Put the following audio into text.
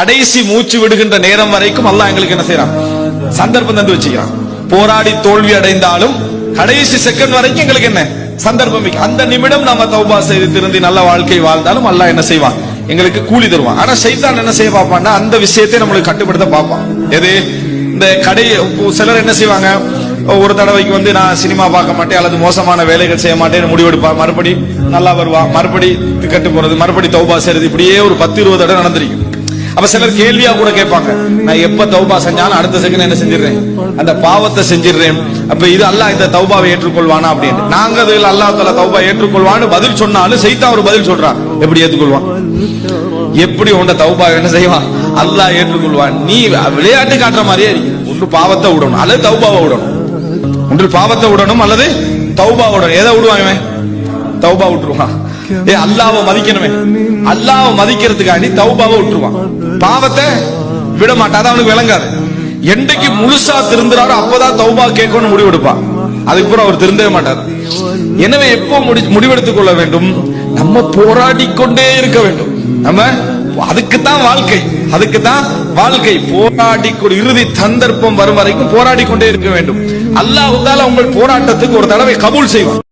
கடைசி மூச்சு விடுகின்ற நேரம் வரைக்கும் அல்லாஹ் எங்களுக்கு என்ன செய்யறான்? சந்தர்ப்பம் தந்து வச்சுக்கிறான். போராடி தோல்வி அடைந்தாலும் கடைசி செகண்ட் வரைக்கும் எங்களுக்கு என்ன? சந்தர்ப்பம் அந்த நிமிடம் நாம தௌபா செய்து திருந்தி நல்ல வாழ்க்கை வாழ்ந்தாலும் அல்லாஹ் என்ன செய்வான்? எங்களுக்கு கூலி தருவான். ஆனா சைத்தான் என்ன செய்ய பார்ப்பான்னா அந்த விஷயத்தை நம்மளுக்கு கட்டுப்படுத்த பார்ப்பான். எது? இந்த கடை சிலர் என்ன செய்வாங்க? ஒரு தடவைக்கு வந்து நான் சினிமா பார்க்க மாட்டேன் அல்லது மோசமான வேலைகள் செய்ய மாட்டேன் முடிவெடுப்பா மறுபடி நல்லா வருவா மறுபடி கட்டு போறது மறுபடி தௌபா செய்யறது இப்படியே ஒரு பத்து இருபது தடவை நடந்திருக்கும். அப்ப சிலர் கேள்வியா கூட கேட்பாங்க. நான் எப்ப தௌபா செஞ்சாலும் அடுத்த செகண்ட் என்ன செஞ்சிடுறேன்? அந்த பாவத்தை செஞ்சிடுறேன். அப்ப இது அல்லாஹ் இந்த தௌபாவை ஏற்றுக்கொள்வானா அப்படின்னு. நாங்க அதில் அல்லாஹ் தலா தௌபா ஏற்றுக்கொள்வான்னு பதில் சொன்னாலும் செய்தா ஒரு பதில் சொல்றான் எப்படி ஏற்றுக்கொள்வான்? எப்படி உண்ட தௌபா என்ன செய்வான்? அல்லாஹ் ஏற்றுக்கொள்வான். நீ விளையாட்டு காட்டுற மாதிரியே இருக்கு ஒன்று பாவத்தை விடணும் அல்லது தௌபாவை விடணும். ஒன்று பாவத்தை விடணும் அல்லது தௌபா விடணும். எதை விடுவான் இவன்? தௌபா விட்டுருவான். ஏ அல்லாவை மதிக்கணுமே. அல்லாவை மதிக்கிறதுக்காண்டி தௌபாவை விட்டுருவான். பாவத்தை விட மாட்டான் அது அவனுக்கு விளங்காது. என்றைக்கு முழுசா திருந்துறாரோ அப்பதான் தௌபா கேட்கணும்னு முடிவெடுப்பான். அதுக்கப்புறம் அவர் திருந்தவே மாட்டார். எனவே எப்போ முடி முடிவெடுத்துக் கொள்ள வேண்டும்? நம்ம போராடி கொண்டே இருக்க வேண்டும். நம்ம அதுக்குத்தான் வாழ்க்கை. அதுக்குத்தான் வாழ்க்கை. போராடி இறுதி சந்தர்ப்பம் வரும் வரைக்கும் போராடி கொண்டே இருக்க வேண்டும். அல்லாஹ் உங்கள் போராட்டத்துக்கு ஒரு தடவை கபூல் செய்வான்.